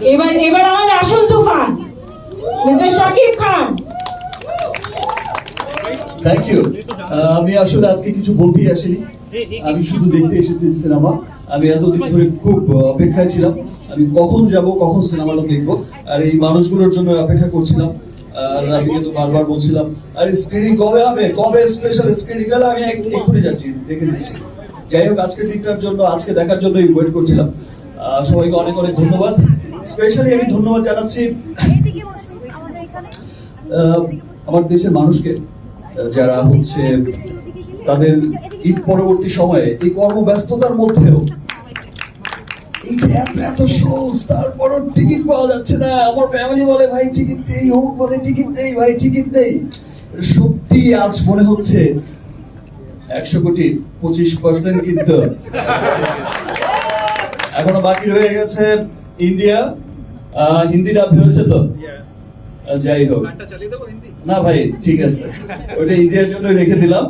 এবার এবার আমাদের আসল তুফান। Mr Shakib Khan. Thank you আমি আসলে আজকে কিছু বলতেই আসিনি। আমি শুধু দেখতে এসেছি সিনেমা। আমি এতদিন ধরে খুব অপেক্ষায় ছিলাম। আমি কখন যাব কখন সিনেমাটা দেখব আর এই মানুষগুলোর জন্য অপেক্ষা করছিলাম। আর রাবিকে তো বারবার বলছিলাম আর স্ক্রিনিং কবে হবে? কবে স্পেশাল স্ক্রিনিং গেলে আমি এক- এক্ষুনি যাচ্ছি দেখে নিচ্ছি। যাই হোক আজকের দিকটার জন্য আজকে দেখার জন্য ওয়েট করছিলাম। আহ, সবাইকে অনেক অনেক ধন্যবাদ। স্পেশালি আমি ধন্যবাদ জানাচ্ছি আমার দেশের মানুষকে যারা হচ্ছে তাদের ঈদ পরবর্তী সময়ে এই কর্মব্যস্ততার মধ্যেও এই যে এত এত শোজ তারপর টিকিট পাওয়া যাচ্ছে না। আমার ফ্যামিলি বলে ভাই টিকিট দেই হোক বলে টিকিট দেই ভাই টিকিট দেই সত্যি আজ মনে হচ্ছে একশো কোটি পঁচিশ পার্সেন্ট কিন্তু। এখনও বাকি রয়ে গেছে। ইন্ডিয়া আহ, হিন্দি ডাব হয়েছে তো? যাই হোক। না ভাই ঠিক আছে। ওটা ইন্ডিয়ার জন্য রেখে দিলাম।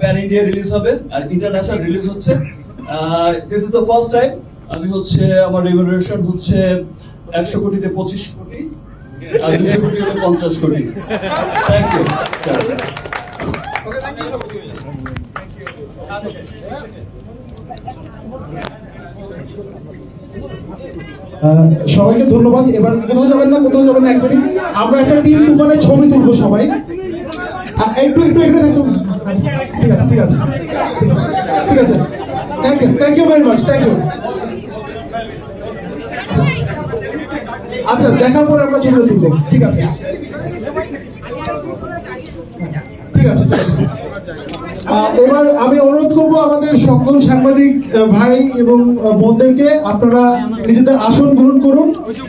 প্যান ইন্ডিয়া রিলিজ হবে আর ইন্টারন্যাশনাল রিলিজ হচ্ছে। This is the first time আমি হচ্ছে আমার রেভলিউশন হচ্ছে একশো কোটিতে পঁচিশ কোটি আর দুশো কোটি হলে পঞ্চাশ কোটি। থ্যাংক ইউ আহ, সবাইকে ধন্যবাদ। এবার কোথাও যাবেন না, কোথাও যাবেন না এক মিনিট আমরা একটা টিম তুফানের ছবি তুলবো সবাই। একটু একটু এখানে থাকতো ঠিক আছে ঠিক আছে। ঠিক আছে। Thank you thank you very much thank you আচ্ছা দেখার পরে আমরা ছবি তুলবো। ঠিক আছে। ঠিক আছে ঠিক আছে। এবার আমি অনুরোধ করব আমাদের সকল সাংবাদিক ভাই এবং বোনদেরকে আপনারা নিজেদের আসন গ্রহণ করুন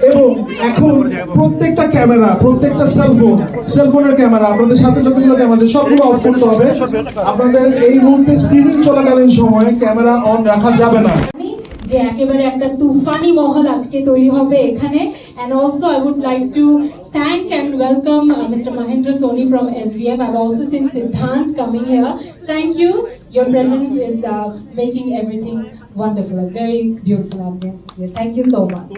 এবং এখন প্রত্যেকটা ক্যামেরা, প্রত্যেকটা সেলফোন সেলফোনের ক্যামেরা আপনাদের সাথে যতগুলো ক্যামেরা আছে সবগুলো অফ করতে হবে, আপনাদের এই মুহূর্তে স্ক্রিনিং চলাকালীন সময় ক্যামেরা অন রাখা যাবে না। যে একেবারে একটা তুফানি মহল আজকে তৈরি হবে এখানে and also I would like to thank and welcome uh, Mr. Mahendra Soni from SVF. I've also seen Siddhant coming here. Thank you. Your presence is uh, making everything wonderful. A very beautiful ambience here. Thank you so much.